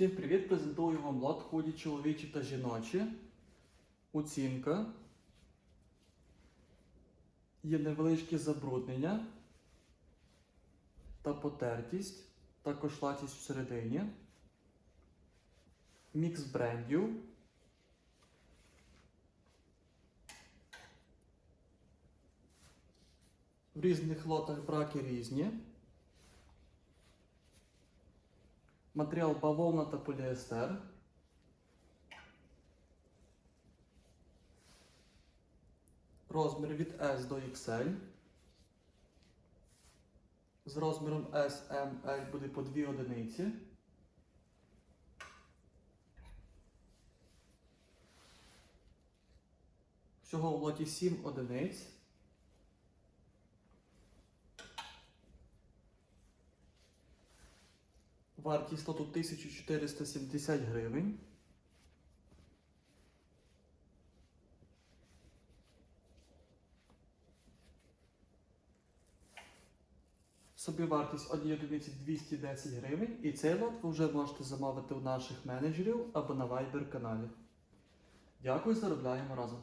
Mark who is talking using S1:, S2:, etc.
S1: Всім привіт! Презентую вам лот худі чоловічі та жіночі. Оцінка. Є невеличкі забруднення та потертість, також латість всередині. Мікс брендів. В різних лотах браки різні. Матеріал бавовна та поліестер. Розмір від S до XL. З розміром S, M, L буде по 2 одиниці. Всього в лоті 7 одиниць. Вартість лоту 1470 гривень. Собівартість однієї одиниці 210 гривень. І цей лот ви вже можете замовити у наших менеджерів або на Viber каналі. Дякую, заробляємо разом.